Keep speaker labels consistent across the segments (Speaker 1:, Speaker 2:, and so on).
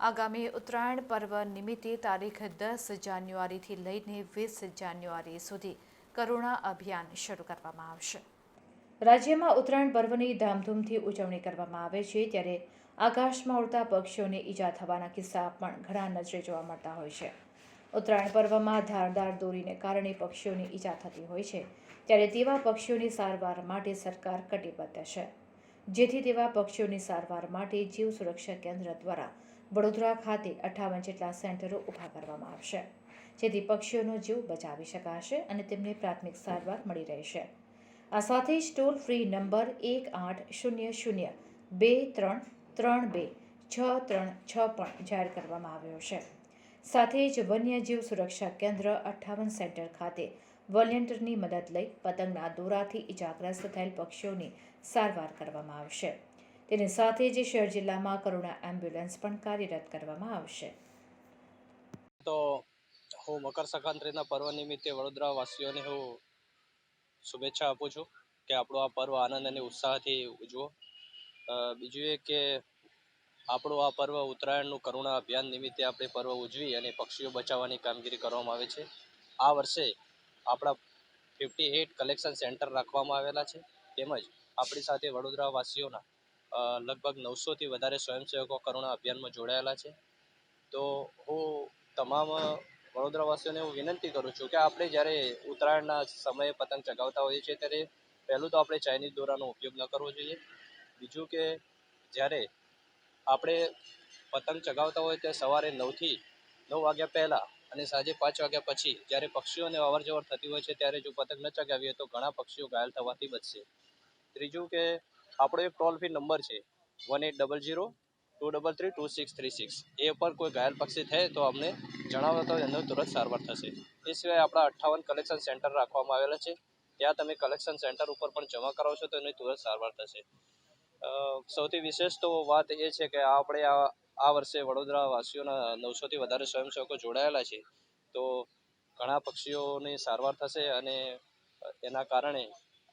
Speaker 1: આગામી ઉત્તરાયણ પર્વ નિમિત્તે તારીખ દસ જાન્યુઆરીથી લઈને વીસ જાન્યુઆરી સુધી કરુણા અભિયાન શરૂ કરવામાં આવશે. રાજ્યમાં ઉત્તરાયણ પર્વની ધામધૂમથી ઉજવણી કરવામાં આવે છે, ત્યારે આકાશમાં ઉડતા પક્ષીઓને ઈજા થવાના કિસ્સા પણ ઘણા નજરે જોવા મળતા હોય છે. ઉત્તરાયણ પર્વમાં ધારદાર દોરીને કારણે પક્ષીઓની ઈજા થતી હોય છે, ત્યારે તેવા પક્ષીઓની સારવાર માટે સરકાર કટિબદ્ધ છે. જેથી તેવા પક્ષીઓની સારવાર માટે જીવ સુરક્ષા કેન્દ્ર દ્વારા વડોદરા ખાતે અઠ્ઠાવન જેટલા સેન્ટરો ઊભા કરવામાં આવશે, જેથી પક્ષીઓનો જીવ બચાવી શકાશે અને તેમને પ્રાથમિક સારવાર મળી રહેશે. આ સાથે જ ટોલ ફ્રી નંબર એક આઠ શૂન્ય શૂન્ય બે ત્રણ ત્રણ બે છ ત્રણ છ પણ જાહેર કરવામાં આવ્યો છે. સાથે જ વન્યજીવ સુરક્ષા કેન્દ્ર અઠ્ઠાવન સેન્ટર ખાતે વોલેન્ટિયરની મદદ લઈ પતંગના દોરાથી ઇજાગ્રસ્ત થયેલ પક્ષીઓની સારવાર કરવામાં આવશે. તેની સાથે જ શહેર જિલ્લામાં કરુણા એમ્બ્યુલન્સ પણ કાર્યરત કરવામાં આવશે.
Speaker 2: તો હું મકર સંક્રાંતિના પર્વ નિમિત્તે વડોદરા વાસીઓને હું શુભેચ્છા આપું છું કે આપણો આ પર્વ આનંદ અને ઉત્સાહથી ઉજવો. બીજું એ કે આપણું આ પર્વ ઉત્તરાયણનું કરુણા અભિયાન નિમિત્તે આપણે પર્વ ઉજવી અને પક્ષીઓ બચાવવાની કામગીરી કરવામાં આવે છે. આ વર્ષે આપણા ફિફ્ટી એઇટ કલેક્શન સેન્ટર રાખવામાં આવેલા છે. તેમજ આપણી સાથે વડોદરાવાસીઓના લગભગ નવસોથી વધારે સ્વયંસેવકો કરુણા અભિયાનમાં જોડાયેલા છે. તો હું તમામ વડોદરાવાસીઓને હું વિનંતી કરું છું કે આપણે જ્યારે ઉત્તરાયણના સમયે પતંગ ચગાવતા હોઈએ છીએ ત્યારે પહેલું તો આપણે ચાઇનીઝ દોરાનો ઉપયોગ ન કરવો જોઈએ. બીજું કે જ્યારે આપણે પતંગ ચગાવતા હોય તે સવારે નવથી નવ વાગ્યા પહેલાં અને સાંજે પાંચ વાગ્યા પછી જ્યારે પક્ષીઓને અવર થતી હોય છે ત્યારે જો પતંગ ન ચગાવીએ તો ઘણા પક્ષીઓ ઘાયલ થવાથી બચશે. ત્રીજું કે આપણો એક ટોલ ફ્રી નંબર છે one eight double zero two double three two six three six. એ પર કોઈ ઘાયલ પક્ષી થાય તો અમને જણાવો તો એનો તુરંત સારવાર થશે. એ સિવાય આપણા અઠ્ઠાવન કલેક્શન સેન્ટર રાખવામાં આવેલા છે. ત્યાં તમે કલેક્શન સેન્ટર ઉપર પણ જમા કરાવશો તો એની તુરંત સારવાર થશે. સૌથી વિશેષ તો વાત એ છે કે આપણે આ આ વર્ષે વડોદરા વાસીઓના નવસોથી વધારે સ્વયંસેવકો જોડાયેલા છે. તો ઘણા પક્ષીઓની સારવાર થશે અને એના કારણે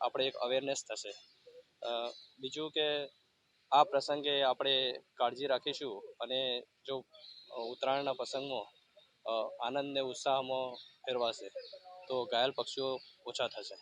Speaker 2: આપણે એક અવેરનેસ થશે. બીજું કે આ પ્રસંગે આપણે કાળજી રાખીશું અને જો ઉત્તરાયણના પ્રસંગમાં આનંદ ને ઉત્સાહમાં ફેરવાશે, તો ઘાયલ પક્ષીઓ ઓછા થશે.